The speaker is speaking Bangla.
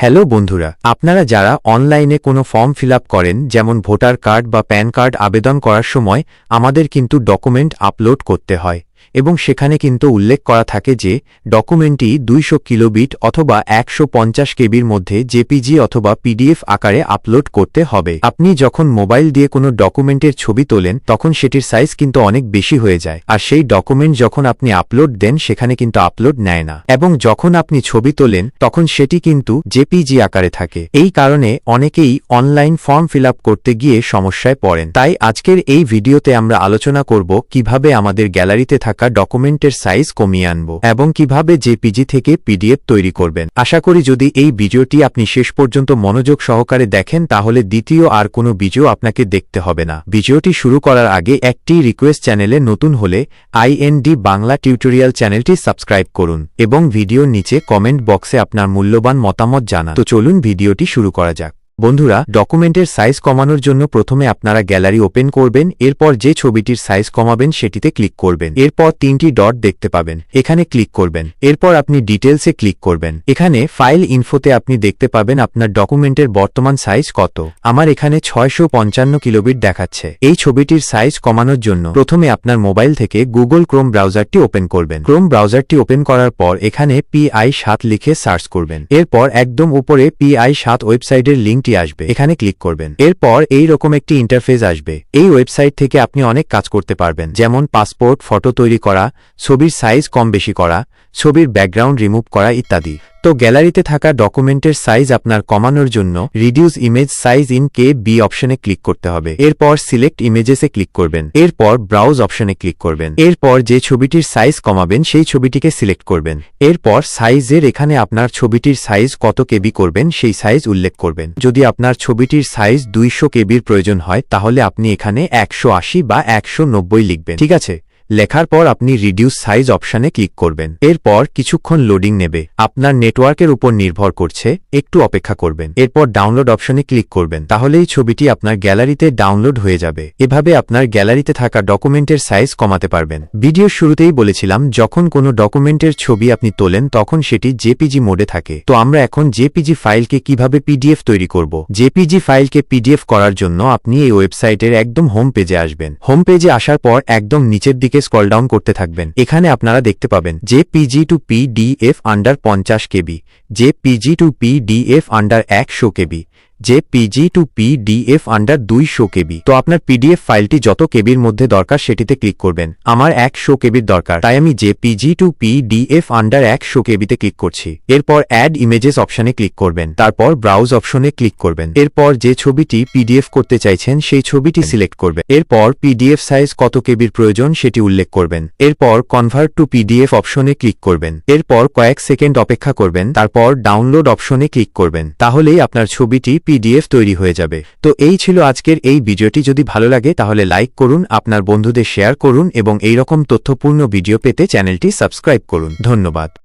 হ্যালো বন্ধুরা, আপনারা যারা অনলাইনে কোনো ফর্ম ফিল করেন, যেমন ভোটার কার্ড বা প্যান কার্ড আবেদন করার সময়, আমাদের কিন্তু ডকুমেন্ট আপলোড করতে হয়। এবং সেখানে কিন্তু উল্লেখ করা থাকে যে, ডকুমেন্টটি দুইশো কিলোবিট অথবা একশো পঞ্চাশ কেবির মধ্যে জেপিজি অথবা পিডিএফ আকারে আপলোড করতে হবে। আপনি যখন মোবাইল দিয়ে কোনো ডকুমেন্টের ছবি তোলেন, তখন সেটির সাইজ কিন্তু অনেক বেশি হয়ে যায়। আর সেই ডকুমেন্ট যখন আপনি আপলোড দেন, সেখানে কিন্তু আপলোড নেয় না। এবং যখন আপনি ছবি তোলেন, তখন সেটি কিন্তু জেপিজি আকারে থাকে। এই কারণে অনেকেই অনলাইন ফর্ম ফিল করতে গিয়ে সমস্যায় পড়েন। তাই আজকের এই ভিডিওতে আমরা আলোচনা করব কীভাবে আমাদের গ্যালারিতে থাকা ডকুমেন্টের সাইজ কমিয়ে আনব এবং কীভাবে জেপিজি থেকে পিডিএফ তৈরি করবেন। আশা করি যদি এই ভিডিওটি আপনি শেষ পর্যন্ত মনোযোগ সহকারে দেখেন, তাহলে দ্বিতীয় আর কোনো ভিডিও আপনাকে দেখতে হবে না। ভিডিওটি শুরু করার আগে একটি রিকোয়েস্ট চ্যানেলে নতুন হলে আইএনডি বাংলা টিউটোরিয়াল চ্যানেলটি সাবস্ক্রাইব করুন এবং ভিডিওর নিচে কমেন্ট বক্সে আপনার মূল্যবান মতামত জানান। তো চলুন ভিডিওটি শুরু করা যাক। বন্ধুরা, ডকুমেন্টের সাইজ কমানোর জন্য প্রথমে আপনারা গ্যালারি ওপেন করবেন, এরপর যে ছবিটির সাইজ কমাবেন সেটিতে ক্লিক করবেন। এরপর তিনটি ডট দেখতে পাবেন, এখানে ক্লিক করবেন। এরপর আপনি ডিটেলসে ক্লিক করবেন। এখানে ফাইল ইনফোতে আপনি দেখতে পাবেন আপনার ডকুমেন্টের বর্তমান সাইজ কত। আমার এখানে ছয়শো পঞ্চান্ন কিলোবিট দেখাচ্ছে। এই ছবিটির সাইজ কমানোর জন্য প্রথমে আপনার মোবাইল থেকে গুগল ক্রোম ব্রাউজারটি ওপেন করবেন। ক্রোম ব্রাউজারটি ওপেন করার পর এখানে পিআই সাত লিখে সার্চ করবেন। এরপর একদম উপরে পিআই সাত ওয়েবসাইটের লিঙ্কটি আসবে। এখানে ক্লিক করবেন। এরপর এই রকম একটি ইন্টারফেস আসবে। এই ওয়েবসাইট থেকে আপনি অনেক কাজ করতে পারবেন। যেমন পাসপোর্ট ফটো তৈরি করা, ছবির সাইজ কম বেশি করা ছবির ব্যাকগ্রাউন্ড রিমুভ করা ইত্যাদি। তো গ্যালারিতে থাকা ডকুমেন্টের সাইজ আপনার কমানোর জন্য reduce image size in K B অপশনে ক্লিক করতে হবে। এরপর সিলেক্ট ইমেজেসে ক্লিক করবেন। এরপর ব্রাউজ অপশনে ক্লিক করবেন। এরপর যে ছবিটির সাইজ কমাবেন, সেই ছবিটিকে সিলেক্ট করবেন। এরপর সাইজের এখানে আপনার ছবিটির সাইজ কত কেবি করবেন, সেই সাইজ উল্লেখ করবেন। যদি আপনার ছবিটির সাইজ দুইশো কেবির প্রয়োজন হয়, তাহলে আপনি এখানে একশো আশি বা একশো নব্বই লিখবেন। ঠিক আছে? লেখার পর আপনি রিডিউস সাইজ অপশানে ক্লিক করবেন। এরপর কিছুক্ষণ লোডিং নেবে। আপনার নেটওয়ার্কের উপর নির্ভর করছে, একটু অপেক্ষা করবেন। এরপর ডাউনলোড অপশনে ক্লিক করবেন। তাহলেই ছবিটি আপনার গ্যালারিতে ডাউনলোড হয়ে যাবে। এভাবে আপনার গ্যালারিতে থাকা ডকুমেন্টের সাইজ কমাতে পারবেন। ভিডিওর শুরুতেই বলেছিলাম, যখন কোনো ডকুমেন্টের ছবি আপনি তোলেন, তখন সেটি জেপিজি মোডে থাকে। তো আমরা এখন জেপিজি ফাইলকে কীভাবে পিডিএফ তৈরি করব? জেপিজি ফাইলকে পিডিএফ করার জন্য আপনি এই ওয়েবসাইটের একদম হোম পেজে আসবেন। হোম পেজে আসার পর একদম নিচের দিকে স্ক্রল ডাউন করতে থাকবেন। এখানে আপনারা দেখতে পাবেন যে PG to P PDF under পঞ্চাশ কেবি, যে PG to P PDF under একশো কেবি যে পিজি টু পিডিএফ আন্ডার দুই শো কেবি। তো আপনার পিডিএফ ফাইলটি যত কেবির মধ্যে দরকার সেটিতে ক্লিক করবেন। আমার এক শো কেবির দরকার। তাই আমি যে পিজি টু পিডিএফ আন্ডার এক শো কেবিতে ক্লিক করছি। এরপর অ্যাড ইমেজেস অপশনে ক্লিক করবেন। তারপর ব্রাউজ অপশনে ক্লিক করবেন। এরপর যে ছবিটি পিডিএফ করতে চাইছেন সেই ছবিটি সিলেক্ট করবেন। এরপর পিডিএফ সাইজ কত কেবির প্রয়োজন সেটি উল্লেখ করবেন। এরপর কনভার্ট টু পিডিএফ অপশনে ক্লিক করবেন। এরপর কয়েক সেকেন্ড অপেক্ষা করবেন। তারপর ডাউনলোড অপশনে ক্লিক করবেন। তাহলেই আপনার ছবিটি পিডিএফ তৈরি হয়ে যাবে। তো এই ছিল আজকের এই ভিডিওটি। যদি ভালো লাগে তাহলে লাইক করুন, আপনার বন্ধুদের শেয়ার করুন এবং এইরকম তথ্যপূর্ণ ভিডিও পেতে চ্যানেলটি সাবস্ক্রাইব করুন। ধন্যবাদ।